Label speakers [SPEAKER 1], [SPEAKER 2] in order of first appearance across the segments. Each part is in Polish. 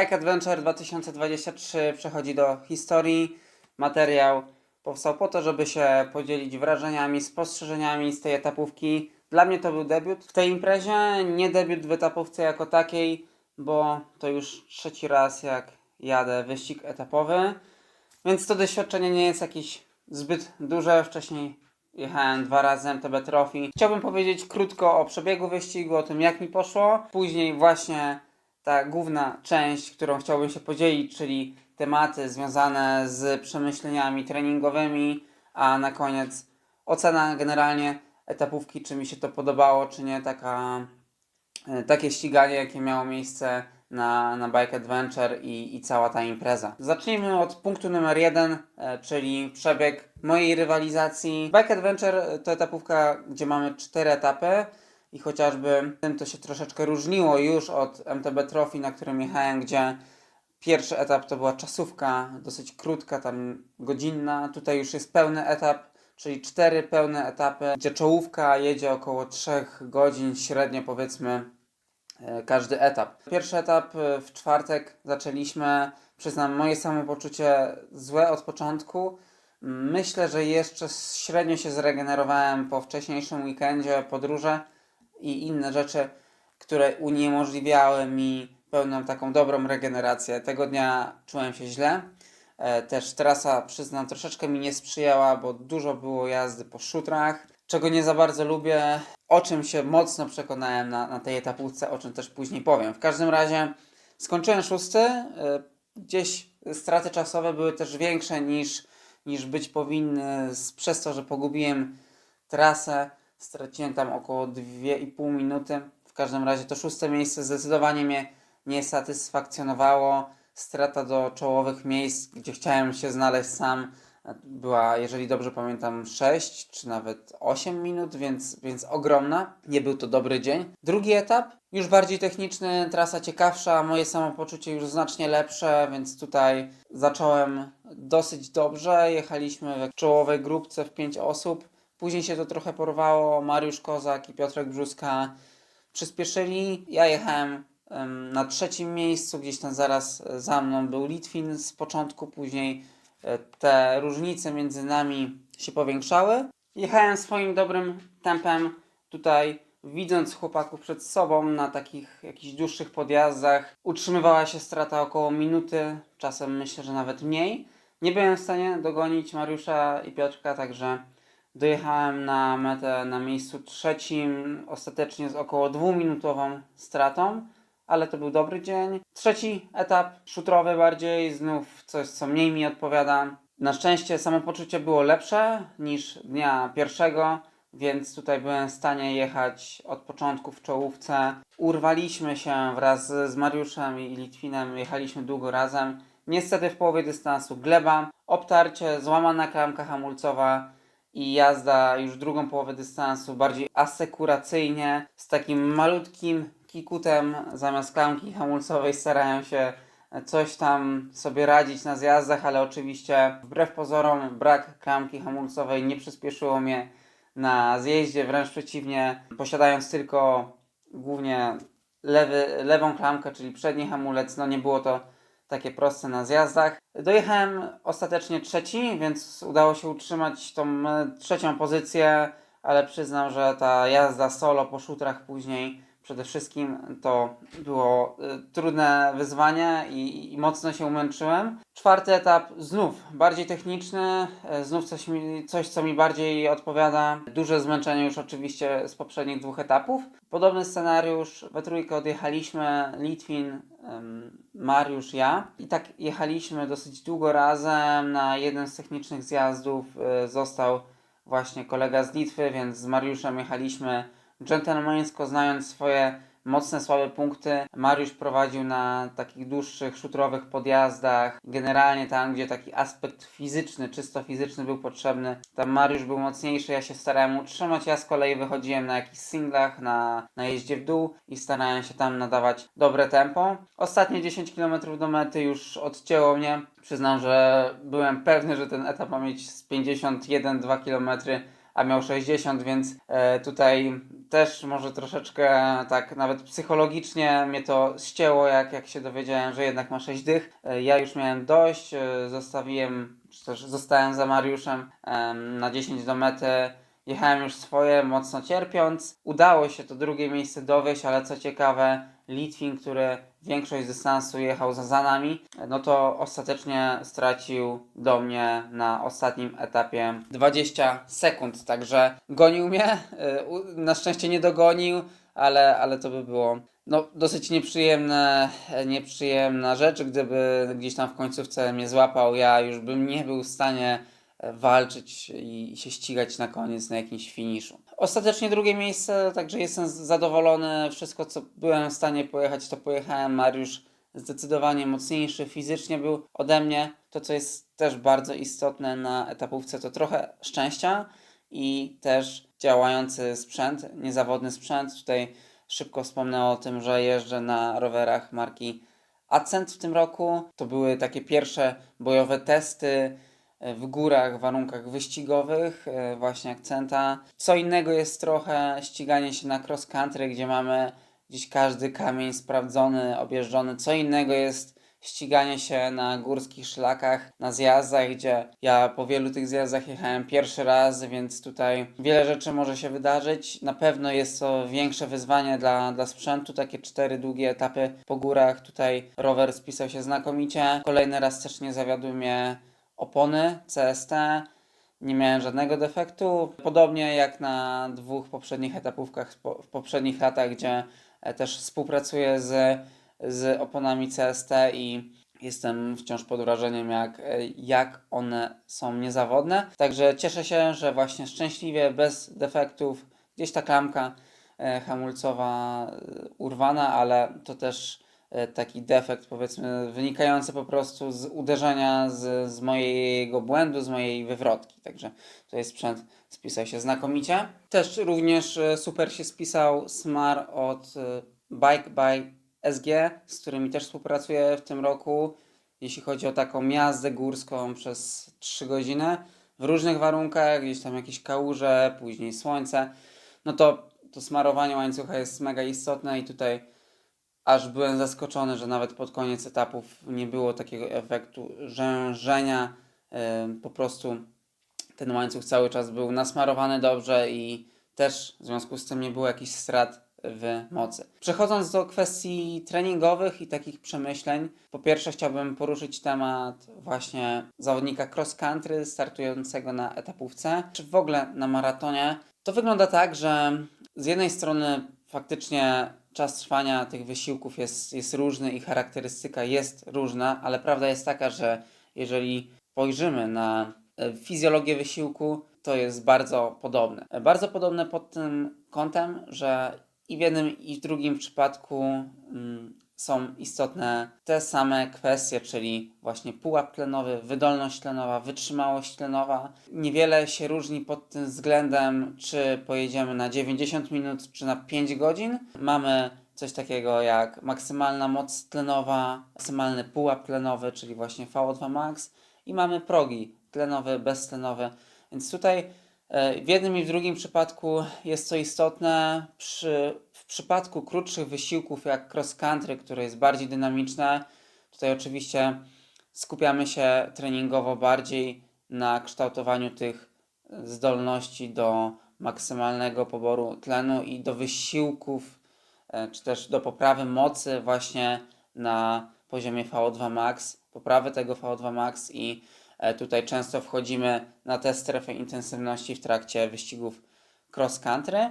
[SPEAKER 1] Bike Adventure 2023 przechodzi do historii. Materiał powstał po to, żeby się podzielić wrażeniami, spostrzeżeniami z tej etapówki. Dla mnie to był debiut w tej imprezie, nie debiut w etapówce jako takiej, bo to już trzeci raz jak jadę wyścig etapowy, więc to doświadczenie nie jest jakieś zbyt duże. Wcześniej jechałem dwa razy MTB Trophy. Chciałbym powiedzieć krótko o przebiegu wyścigu, o tym jak mi poszło. Później właśnie ta główna część, którą chciałbym się podzielić, czyli tematy związane z przemyśleniami treningowymi, a na koniec ocena generalnie etapówki, czy mi się to podobało, czy nie, taka, e, takie ściganie, jakie miało miejsce na, na Bike Adventure i, i cała ta impreza. Zacznijmy od punktu numer jeden, e, czyli przebieg mojej rywalizacji. Bike Adventure to etapówka, gdzie mamy cztery etapy i chociażby tym to się troszeczkę różniło już od MTB Trophy, na którym jechałem, gdzie pierwszy etap to była czasówka, dosyć krótka, tam godzinna. Tutaj już jest pełny etap, czyli cztery pełne etapy, gdzie czołówka jedzie około 3 godzin średnio powiedzmy e, każdy etap. Pierwszy etap e, w czwartek zaczęliśmy, przyznam, moje samopoczucie złe od początku. Myślę, że jeszcze średnio się zregenerowałem po wcześniejszym weekendzie, podróże i inne rzeczy, które uniemożliwiały mi pełną taką dobrą regenerację. Tego dnia czułem się źle. E, Też trasa, przyznam, troszeczkę mi nie sprzyjała, bo dużo było jazdy po szutrach, czego nie za bardzo lubię, o czym się mocno przekonałem na, na tej etapówce, o czym też później powiem. W każdym razie skończyłem szósty, e, gdzieś straty czasowe były też większe niż, niż być powinny, przez to, że pogubiłem trasę, straciłem tam około 2,5 minuty. W każdym razie to szóste miejsce zdecydowanie mnie nie satysfakcjonowało. Strata do czołowych miejsc, gdzie chciałem się znaleźć sam, była, jeżeli dobrze pamiętam, 6 czy nawet 8 minut, więc, więc ogromna. Nie był to dobry dzień. Drugi etap, już bardziej techniczny, trasa ciekawsza, moje samopoczucie już znacznie lepsze, więc tutaj zacząłem dosyć dobrze. Jechaliśmy w czołowej grupce w 5 osób. Później się to trochę porwało. Mariusz Kozak i Piotrek Brzuska przyspieszyli. Ja jechałem em, na trzecim miejscu, gdzieś tam zaraz e, za mną był Litwin z początku, później e, te różnice między nami się powiększały. Jechałem swoim dobrym tempem tutaj, widząc chłopaków przed sobą na takich jakichś dłuższych podjazdach. Utrzymywała się strata około minuty, czasem myślę, że nawet mniej. Nie byłem w stanie dogonić Mariusza i Piotrka, także dojechałem na metę na miejscu trzecim, ostatecznie z około dwuminutową stratą ale to był dobry dzień. Trzeci etap, szutrowy bardziej, znów coś, co mniej mi odpowiada. Na szczęście samopoczucie było lepsze niż dnia pierwszego, więc tutaj byłem w stanie jechać od początku w czołówce. Urwaliśmy się wraz z Mariuszem i Litwinem, jechaliśmy długo razem. Niestety w połowie dystansu gleba, obtarcie, złamana klamka hamulcowa i jazda już drugą połowę dystansu bardziej asekuracyjnie z takim malutkim kikutem zamiast klamki hamulcowej starają się coś tam sobie radzić na zjazdach, ale oczywiście wbrew pozorom brak klamki hamulcowej nie przyspieszyło mnie na zjeździe, wręcz przeciwnie, posiadając tylko głównie lewy, lewą klamkę, czyli przedni hamulec, no nie było to takie proste na zjazdach. Dojechałem ostatecznie trzeci, więc udało się utrzymać tą e, trzecią pozycję, ale przyznam, że ta jazda solo po szutrach później przede wszystkim to było y, trudne wyzwanie i, i mocno się umęczyłem. Czwarty etap znów bardziej techniczny, y, znów coś, mi, coś co mi bardziej odpowiada. Duże zmęczenie już oczywiście z poprzednich dwóch etapów. Podobny scenariusz, we trójkę odjechaliśmy, Litwin, Mariusz, ja. I tak jechaliśmy dosyć długo razem. Na jeden z technicznych zjazdów y, został właśnie kolega z Litwy, więc z Mariuszem jechaliśmy dżentelmeńsko, znając swoje mocne, słabe punkty. Mariusz prowadził na takich dłuższych, szutrowych podjazdach. Generalnie tam, gdzie taki aspekt fizyczny, czysto fizyczny był potrzebny, tam Mariusz był mocniejszy, ja się starałem utrzymać. Ja z kolei wychodziłem na jakichś singlach, na, na jeździe w dół i starałem się tam nadawać dobre tempo. Ostatnie 10 km do mety już odcięło mnie. Przyznam, że byłem pewny, że ten etap ma mieć z 51-2 km, a miał 60, więc e, tutaj też może troszeczkę tak nawet psychologicznie mnie to ścięło, jak, jak się dowiedziałem, że jednak ma 6 dych. E, ja już miałem dość, e, zostawiłem, czy też zostałem za Mariuszem em, na 10 do mety. Jechałem już swoje, mocno cierpiąc. Udało się to drugie miejsce dowieść, ale co ciekawe, Litwin, który większość dystansu jechał za, za nami, no to ostatecznie stracił do mnie na ostatnim etapie 20 sekund, także gonił mnie, y, na szczęście nie dogonił, ale, ale to by było no, dosyć nieprzyjemne, nieprzyjemna rzecz, gdyby gdzieś tam w końcówce mnie złapał, ja już bym nie był w stanie walczyć i się ścigać na koniec na jakimś finiszu. Ostatecznie drugie miejsce, także jestem zadowolony. Wszystko, co byłem w stanie pojechać, to pojechałem. Mariusz zdecydowanie mocniejszy fizycznie był ode mnie. To, co jest też bardzo istotne na etapówce, to trochę szczęścia i też działający sprzęt, niezawodny sprzęt. Tutaj szybko wspomnę o tym, że jeżdżę na rowerach marki Accent w tym roku. To były takie pierwsze bojowe testy w górach, warunkach wyścigowych, e, właśnie akcenta. Co innego jest trochę ściganie się na cross country, gdzie mamy gdzieś każdy kamień sprawdzony, objeżdżony. Co innego jest ściganie się na górskich szlakach, na zjazdach, gdzie ja po wielu tych zjazdach jechałem pierwszy raz, więc tutaj wiele rzeczy może się wydarzyć. Na pewno jest to większe wyzwanie dla, dla sprzętu, takie cztery długie etapy po górach. Tutaj rower spisał się znakomicie. Kolejny raz też nie zawiodły mnie opony CST. Nie miałem żadnego defektu. Podobnie jak na dwóch poprzednich etapówkach w poprzednich latach, gdzie e, też współpracuję z, z oponami CST i jestem wciąż pod wrażeniem, jak, e, jak one są niezawodne. Także cieszę się, że właśnie szczęśliwie, bez defektów, gdzieś ta klamka e, hamulcowa urwana, ale to też taki defekt, powiedzmy, wynikający po prostu z uderzenia, z, z mojego błędu, z mojej wywrotki. Także tutaj sprzęt spisał się znakomicie. Też również e, super się spisał Smar od e, Bike by SG, z którymi też współpracuję w tym roku. Jeśli chodzi o taką jazdę górską przez 3 godziny w różnych warunkach, gdzieś tam jakieś kałuże, później słońce, no to to smarowanie łańcucha jest mega istotne i tutaj aż byłem zaskoczony, że nawet pod koniec etapów nie było takiego efektu rzężenia. Po prostu ten łańcuch cały czas był nasmarowany dobrze i też w związku z tym nie było jakichś strat w mocy. Przechodząc do kwestii treningowych i takich przemyśleń, po pierwsze chciałbym poruszyć temat właśnie zawodnika cross country startującego na etapówce, czy w ogóle na maratonie. To wygląda tak, że z jednej strony faktycznie czas trwania tych wysiłków jest, jest różny i charakterystyka jest różna, ale prawda jest taka, że jeżeli spojrzymy na e, fizjologię wysiłku, to jest bardzo podobne. Bardzo podobne pod tym kątem, że i w jednym i w drugim przypadku mm, są istotne te same kwestie, czyli właśnie pułap tlenowy, wydolność tlenowa, wytrzymałość tlenowa. Niewiele się różni pod tym względem, czy pojedziemy na 90 minut, czy na 5 godzin. Mamy coś takiego jak maksymalna moc tlenowa, maksymalny pułap tlenowy, czyli właśnie VO2 max i mamy progi tlenowe, beztlenowe. Więc tutaj e, w jednym i w drugim przypadku jest to istotne. Przy, w przypadku krótszych wysiłków jak cross country, które jest bardziej dynamiczne, tutaj oczywiście skupiamy się treningowo bardziej na kształtowaniu tych zdolności do maksymalnego poboru tlenu i do wysiłków, e, czy też do poprawy mocy właśnie na poziomie VO2 max, poprawy tego VO2 max i e, tutaj często wchodzimy na tę strefę intensywności w trakcie wyścigów cross country,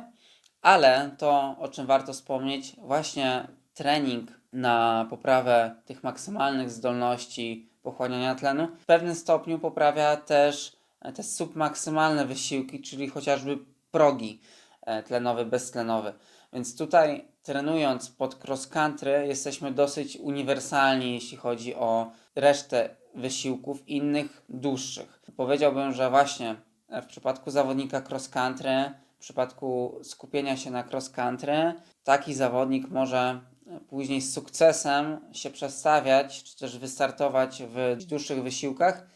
[SPEAKER 1] ale to, o czym warto wspomnieć, właśnie trening na poprawę tych maksymalnych zdolności pochłaniania tlenu w pewnym stopniu poprawia też e, te submaksymalne wysiłki, czyli chociażby progi e, tlenowe, beztlenowe. Więc tutaj trenując pod cross country jesteśmy dosyć uniwersalni, jeśli chodzi o resztę wysiłków innych dłuższych. Powiedziałbym, że właśnie e, w przypadku zawodnika cross country, przypadku skupienia się na cross country, taki zawodnik może później z sukcesem się przestawiać, czy też wystartować w dłuższych wysiłkach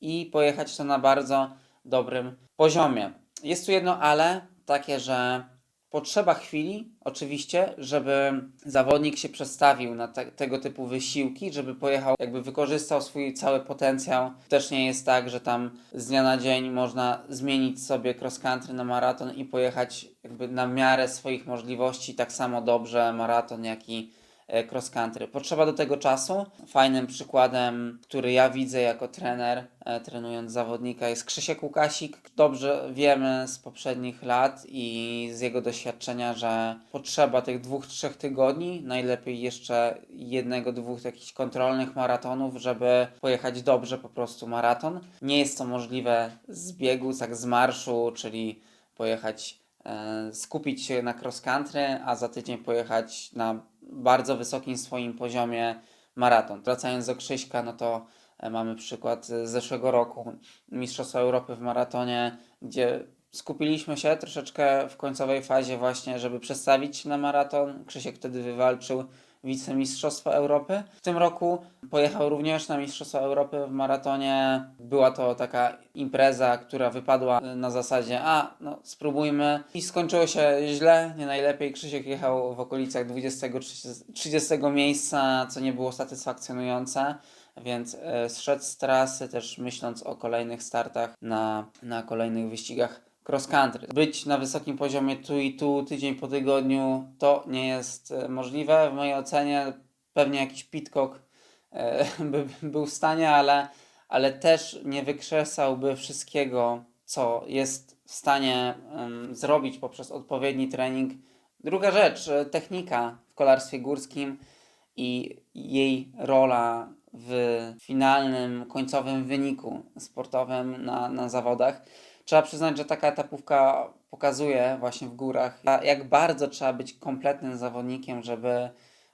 [SPEAKER 1] i pojechać to na bardzo dobrym poziomie. jest tu jedno ale, takie, że potrzeba chwili, oczywiście, żeby zawodnik się przestawił na te, tego typu wysiłki, żeby pojechał, jakby wykorzystał swój cały potencjał. Też nie jest tak, że tam z dnia na dzień można zmienić sobie cross country na maraton i pojechać jakby na miarę swoich możliwości tak samo dobrze maraton, jak i cross country. Potrzeba do tego czasu. Fajnym przykładem, który ja widzę jako trener, e, trenując zawodnika, jest Krzysiek Łukasik. Dobrze wiemy z poprzednich lat i z jego doświadczenia, że potrzeba tych dwóch, trzech tygodni, najlepiej jeszcze jednego, dwóch jakichś kontrolnych maratonów, żeby pojechać dobrze po prostu maraton. Nie jest to możliwe z biegu, tak z marszu, czyli pojechać e, skupić się na cross country, a za tydzień pojechać na bardzo wysokim swoim poziomie maraton. Wracając do Krzyśka, no to e, mamy przykład z zeszłego roku Mistrzostwa Europy w maratonie, gdzie skupiliśmy się troszeczkę w końcowej fazie właśnie, żeby przestawić na maraton. Krzysiek wtedy wywalczył wicemistrzostwo Europy. W tym roku pojechał również na Mistrzostwa Europy w maratonie. Była to taka impreza, która wypadła na zasadzie a, no spróbujmy. I skończyło się źle, nie najlepiej. Krzysiek jechał w okolicach 20-30 miejsca, co nie było satysfakcjonujące. Więc e, zszedł z trasy, też myśląc o kolejnych startach na, na kolejnych wyścigach cross country. Być na wysokim poziomie tu i tu, tydzień po tygodniu, to nie jest e, możliwe. W mojej ocenie pewnie jakiś Pitcock e, by był w stanie, ale, ale też nie wykrzesałby wszystkiego, co jest w stanie zrobić poprzez odpowiedni trening. Druga rzecz, e, technika w kolarstwie górskim i jej rola w finalnym, końcowym wyniku sportowym na, na zawodach. Trzeba przyznać, że taka etapówka pokazuje właśnie w górach, jak bardzo trzeba być kompletnym zawodnikiem, żeby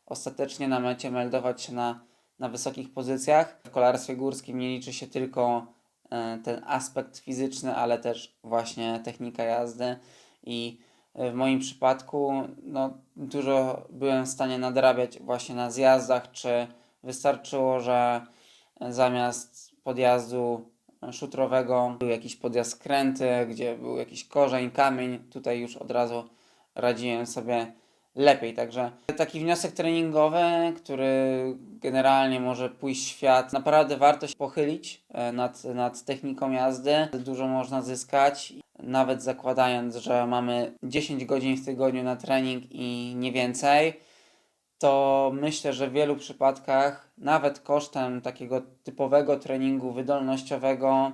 [SPEAKER 1] ostatecznie na mecie meldować się na, na wysokich pozycjach. W kolarstwie górskim nie liczy się tylko e, ten aspekt fizyczny, ale też właśnie technika jazdy i e, w moim przypadku no, dużo byłem w stanie nadrabiać właśnie na zjazdach, czy wystarczyło, że zamiast podjazdu szutrowego był jakiś podjazd skręty, gdzie był jakiś korzeń, kamień. Tutaj już od razu radziłem sobie lepiej. Także taki wniosek treningowy, który generalnie może pójść w świat. Naprawdę warto się pochylić e, nad, nad techniką jazdy. Dużo można zyskać. Nawet zakładając, że mamy 10 godzin w tygodniu na trening i nie więcej, to myślę, że w wielu przypadkach, nawet kosztem takiego typowego treningu wydolnościowego,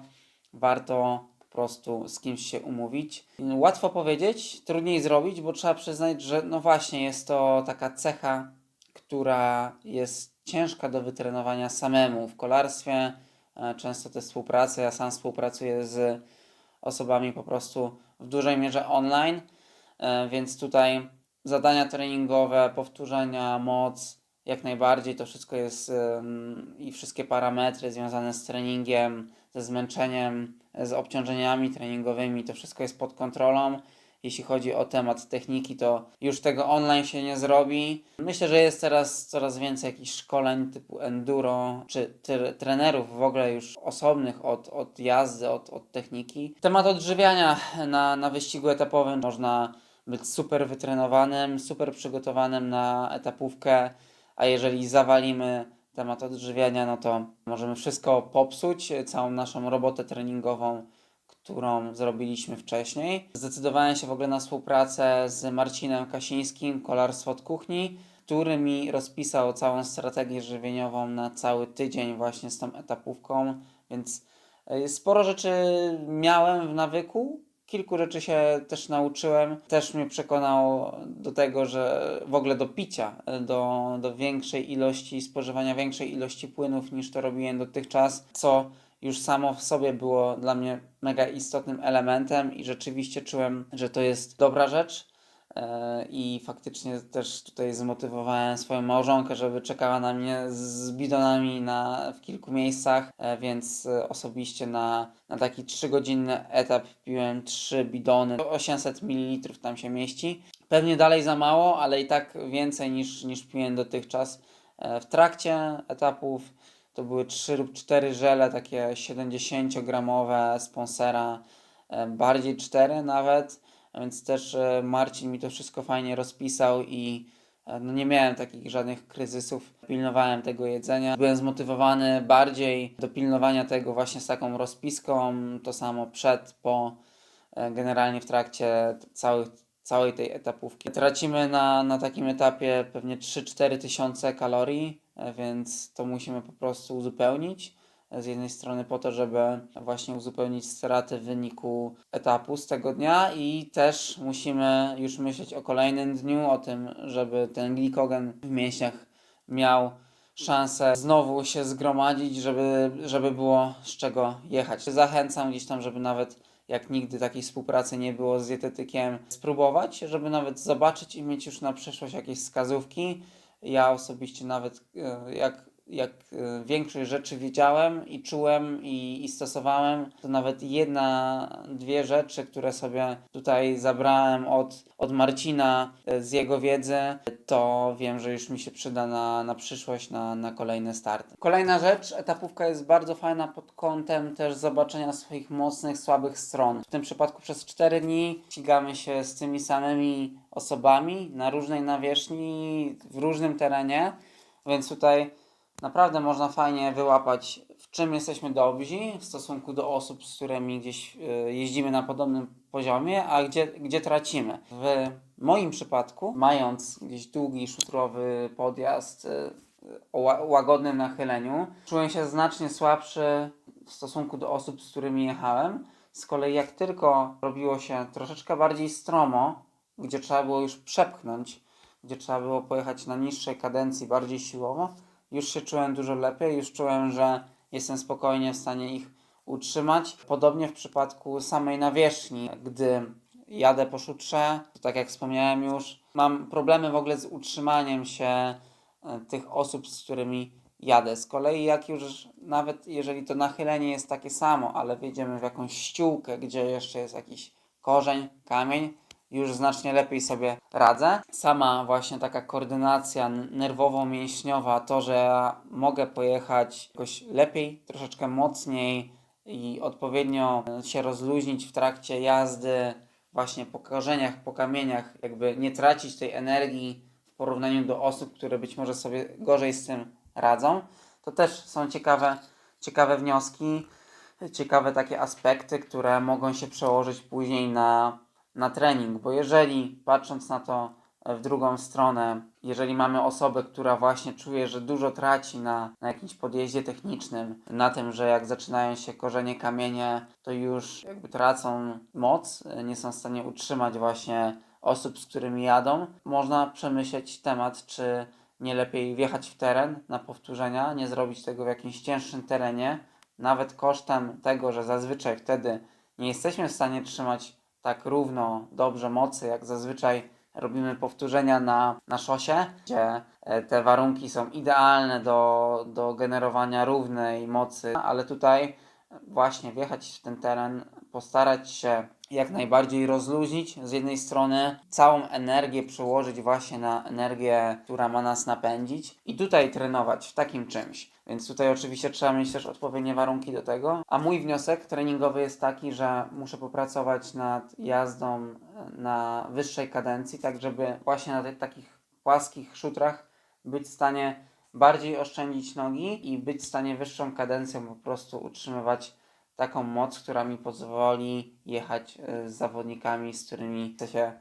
[SPEAKER 1] warto po prostu z kimś się umówić. Łatwo powiedzieć, trudniej zrobić, bo trzeba przyznać, że no właśnie jest to taka cecha, która jest ciężka do wytrenowania samemu. W kolarstwie e, często te współprace, ja sam współpracuję z osobami po prostu w dużej mierze online, e, więc tutaj zadania treningowe, powtórzenia, moc, jak najbardziej to wszystko jest i wszystkie parametry związane z treningiem, ze zmęczeniem, z obciążeniami treningowymi, to wszystko jest pod kontrolą. Jeśli chodzi o temat techniki, to już tego online się nie zrobi. Myślę, że jest teraz coraz więcej jakichś szkoleń typu enduro, czy tre- trenerów w ogóle już osobnych od, od jazdy, od, od techniki. Temat odżywiania na, na wyścigu etapowym można być super wytrenowanym, super przygotowanym na etapówkę, a jeżeli zawalimy temat odżywiania, no to możemy wszystko popsuć, całą naszą robotę treningową, którą zrobiliśmy wcześniej. Zdecydowałem się w ogóle na współpracę z Marcinem Kasińskim, Kolarstwo od Kuchni, który mi rozpisał całą strategię żywieniową na cały tydzień właśnie z tą etapówką, więc y, sporo rzeczy miałem w nawyku, kilku rzeczy się też nauczyłem. Też mnie przekonał do tego, że w ogóle do picia, do, do większej ilości, spożywania większej ilości płynów niż to robiłem dotychczas, co już samo w sobie było dla mnie mega istotnym elementem i rzeczywiście czułem, że to jest dobra rzecz. E, I faktycznie też tutaj zmotywowałem swoją małżonkę, żeby czekała na mnie z bidonami na, w kilku miejscach, e, więc e, osobiście na, na taki 3-godzinny etap piłem 3 bidony, 800 ml tam się mieści. Pewnie dalej za mało, ale i tak więcej niż, niż piłem dotychczas. W trakcie etapów to były 3 lub 4 żele, takie 70-gramowe sponsera e, bardziej 4 nawet, więc też e, Marcin mi to wszystko fajnie rozpisał i e, no nie miałem takich żadnych kryzysów. Pilnowałem tego jedzenia. Byłem zmotywowany bardziej do pilnowania tego właśnie z taką rozpiską. To samo przed, po, e, generalnie w trakcie całych, całej tej etapówki. Tracimy na, na takim etapie pewnie 3-4 tysiące kalorii, więc to musimy po prostu uzupełnić. Z jednej strony po to, żeby właśnie uzupełnić straty w wyniku etapu z tego dnia i też musimy już myśleć o kolejnym dniu, o tym, żeby ten glikogen w mięśniach miał szansę znowu się zgromadzić, żeby, żeby było z czego jechać. Zachęcam gdzieś tam, żeby nawet jak nigdy takiej współpracy nie było z dietetykiem, spróbować, żeby nawet zobaczyć i mieć już na przyszłość jakieś wskazówki. Ja osobiście nawet e, jak, jak e, większość rzeczy wiedziałem i czułem i, i stosowałem, to nawet jedna, dwie rzeczy, które sobie tutaj zabrałem od, od Marcina e, z jego wiedzy, to wiem, że już mi się przyda na, na przyszłość, na, na kolejne starty. Kolejna rzecz, etapówka jest bardzo fajna pod kątem też zobaczenia swoich mocnych, słabych stron. W tym przypadku przez 4 dni ścigamy się z tymi samymi osobami na różnej nawierzchni, w różnym terenie, więc tutaj naprawdę można fajnie wyłapać, w czym jesteśmy dobrzy w stosunku do osób, z którymi gdzieś y, jeździmy na podobnym poziomie, a gdzie, gdzie tracimy. W moim przypadku, mając gdzieś długi, szutrowy podjazd y, o ła- łagodnym nachyleniu, czułem się znacznie słabszy w stosunku do osób, z którymi jechałem. Z kolei jak tylko robiło się troszeczkę bardziej stromo, gdzie trzeba było już przepchnąć, gdzie trzeba było pojechać na niższej kadencji, bardziej siłowo, już się czułem dużo lepiej, już czułem, że jestem spokojnie w stanie ich utrzymać. Podobnie w przypadku samej nawierzchni, gdy jadę po szutrze, to tak jak wspomniałem już, mam problemy w ogóle z utrzymaniem się e, tych osób, z którymi jadę. Z kolei jak już nawet jeżeli to nachylenie jest takie samo, ale wjedziemy w jakąś ściółkę, gdzie jeszcze jest jakiś korzeń, kamień, już znacznie lepiej sobie radzę. Sama właśnie taka koordynacja nerwowo-mięśniowa, to, że mogę pojechać jakoś lepiej, troszeczkę mocniej i odpowiednio e, się rozluźnić w trakcie jazdy, właśnie po korzeniach, po kamieniach, jakby nie tracić tej energii w porównaniu do osób, które być może sobie gorzej z tym radzą. To też są ciekawe, ciekawe wnioski, ciekawe takie aspekty, które mogą się przełożyć później na, na trening, bo jeżeli patrząc na to w drugą stronę, jeżeli mamy osobę, która właśnie czuje, że dużo traci na, na jakimś podjeździe technicznym, na tym, że jak zaczynają się korzenie kamienie, to już jakby tracą moc, nie są w stanie utrzymać właśnie osób, z którymi jadą, można przemyśleć temat, czy nie lepiej wjechać w teren na powtórzenia, nie zrobić tego w jakimś cięższym terenie, nawet kosztem tego, że zazwyczaj wtedy nie jesteśmy w stanie trzymać tak równo, dobrze mocy, jak zazwyczaj robimy powtórzenia na, na szosie, gdzie e, te warunki są idealne do, do generowania równej mocy, ale tutaj właśnie wjechać w ten teren, postarać się jak najbardziej rozluźnić z jednej strony, całą energię przełożyć właśnie na energię, która ma nas napędzić i tutaj trenować w takim czymś. Więc tutaj oczywiście trzeba mieć też odpowiednie warunki do tego. A mój wniosek treningowy jest taki, że muszę popracować nad jazdą na wyższej kadencji, tak żeby właśnie na tych takich płaskich szutrach być w stanie bardziej oszczędzić nogi i być w stanie wyższą kadencją po prostu utrzymywać taką moc, która mi pozwoli jechać e, z zawodnikami, z którymi chcę się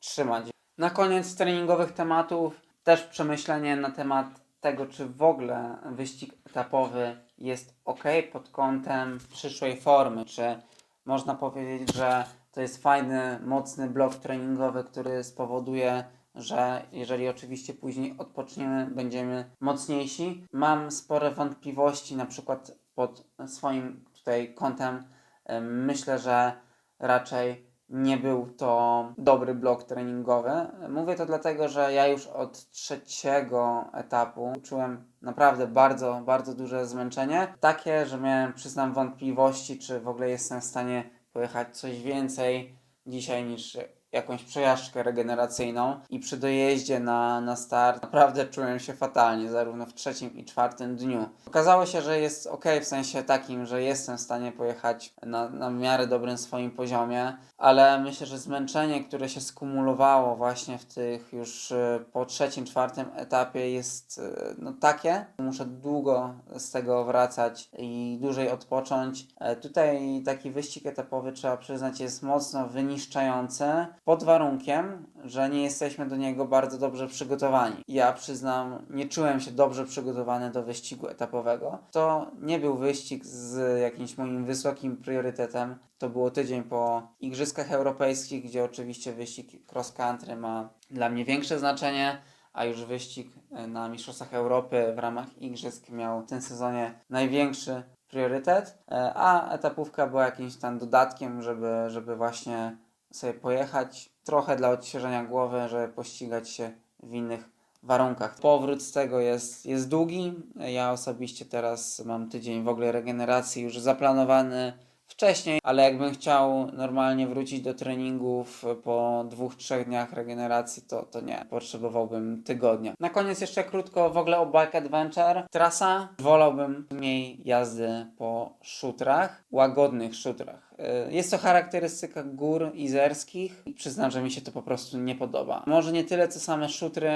[SPEAKER 1] trzymać. Na koniec treningowych tematów też przemyślenie na temat tego, czy w ogóle wyścig etapowy jest ok pod kątem przyszłej formy, czy można powiedzieć, że to jest fajny, mocny blok treningowy, który spowoduje, że jeżeli oczywiście później odpoczniemy, będziemy mocniejsi. Mam spore wątpliwości, na przykład pod swoim tutaj kątem. Em, Myślę, że raczej nie był to dobry blok treningowy. Mówię to dlatego, że ja już od trzeciego etapu czułem naprawdę bardzo, bardzo duże zmęczenie. Takie, że miałem, przyznam, wątpliwości, czy w ogóle jestem w stanie pojechać coś więcej dzisiaj niż jakąś przejażdżkę regeneracyjną i przy dojeździe na, na start naprawdę czułem się fatalnie, zarówno w trzecim i czwartym dniu. Okazało się, że jest ok w sensie takim, że jestem w stanie pojechać na, na miarę dobrym swoim poziomie, ale myślę, że zmęczenie, które się skumulowało właśnie w tych już e, po trzecim, czwartym etapie jest e, no takie. Muszę długo z tego wracać i dłużej odpocząć. E, Tutaj taki wyścig etapowy trzeba przyznać jest mocno wyniszczający pod warunkiem, że nie jesteśmy do niego bardzo dobrze przygotowani. Ja przyznam, nie czułem się dobrze przygotowany do wyścigu etapowego. To nie był wyścig z jakimś moim wysokim priorytetem. To było tydzień po Igrzyskach Europejskich, gdzie oczywiście wyścig cross country ma dla mnie większe znaczenie, a już wyścig e, na Mistrzostwach Europy w ramach Igrzysk miał w tym sezonie największy priorytet, e, a etapówka była jakimś tam dodatkiem, żeby, żeby właśnie sobie pojechać, trochę dla odświeżenia głowy, żeby pościgać się w innych warunkach. Powrót z tego jest, jest długi. Ja osobiście teraz mam tydzień w ogóle regeneracji już zaplanowany wcześniej, ale jakbym chciał normalnie wrócić do treningów po dwóch, trzech dniach regeneracji, to, to nie. Potrzebowałbym tygodnia. Na koniec jeszcze krótko w ogóle o Bike Adventure. Trasa. Wolałbym mniej jazdy po szutrach, łagodnych szutrach. Y, Jest to charakterystyka gór izerskich i przyznam, że mi się to po prostu nie podoba. Może nie tyle co same szutry,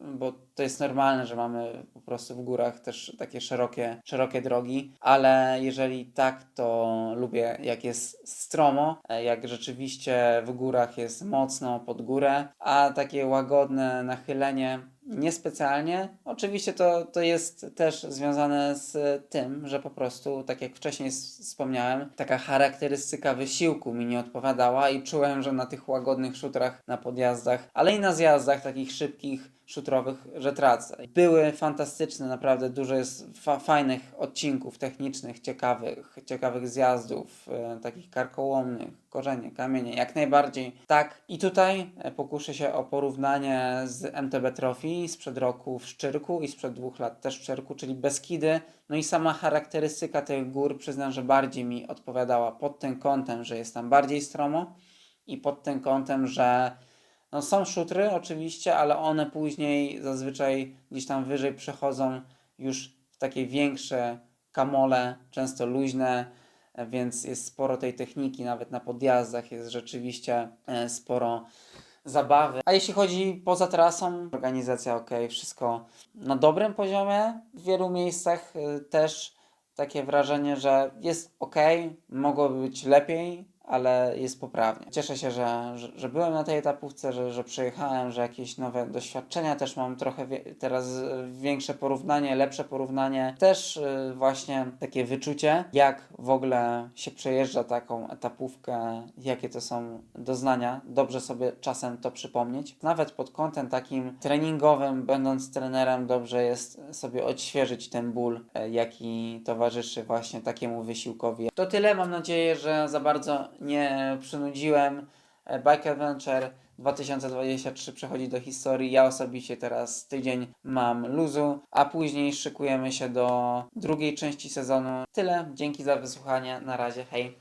[SPEAKER 1] bo to jest normalne, że mamy po prostu w górach też takie szerokie, szerokie drogi, ale jeżeli tak, to lubię jak jest stromo, e, jak rzeczywiście w górach jest mocno pod górę, a takie łagodne nachylenie Niespecjalnie. Oczywiście to, to jest też związane z tym, że po prostu, tak jak wcześniej wspomniałem, taka charakterystyka wysiłku mi nie odpowiadała i czułem, że na tych łagodnych szutrach, na podjazdach, ale i na zjazdach takich szybkich, szutrowych, że tracę. Były fantastyczne, naprawdę dużo jest fa- fajnych odcinków technicznych, ciekawych, ciekawych zjazdów, e, takich karkołomnych, korzenie, kamienie, jak najbardziej tak. I tutaj e, pokuszę się o porównanie z MTB Trophy sprzed roku w Szczyrku i sprzed dwóch lat też w Szczyrku, czyli Beskidy. No i sama charakterystyka tych gór przyznam, że bardziej mi odpowiadała pod tym kątem, że jest tam bardziej stromo i pod tym kątem, że no są szutry oczywiście, ale one później zazwyczaj gdzieś tam wyżej przechodzą już w takie większe kamole, często luźne, więc jest sporo tej techniki, nawet na podjazdach jest rzeczywiście e, sporo zabawy. A jeśli chodzi poza trasą, organizacja ok, wszystko na dobrym poziomie. W wielu miejscach e, też takie wrażenie, że jest ok, mogłoby być lepiej, ale jest poprawnie. Cieszę się, że, że, że byłem na tej etapówce, że, że przejechałem, że jakieś nowe doświadczenia też mam trochę wie, teraz większe porównanie, lepsze porównanie. Też e, właśnie takie wyczucie, jak w ogóle się przejeżdża taką etapówkę, jakie to są doznania. Dobrze sobie czasem to przypomnieć. Nawet pod kątem takim treningowym, będąc trenerem, dobrze jest sobie odświeżyć ten ból, e, jaki towarzyszy właśnie takiemu wysiłkowi. To tyle. Mam nadzieję, że za bardzo nie przynudziłem. E, Bike Adventure 2023 przechodzi do historii. Ja osobiście teraz tydzień mam luzu, a później szykujemy się do drugiej części sezonu. Tyle. Dzięki za wysłuchanie. Na razie. Hej.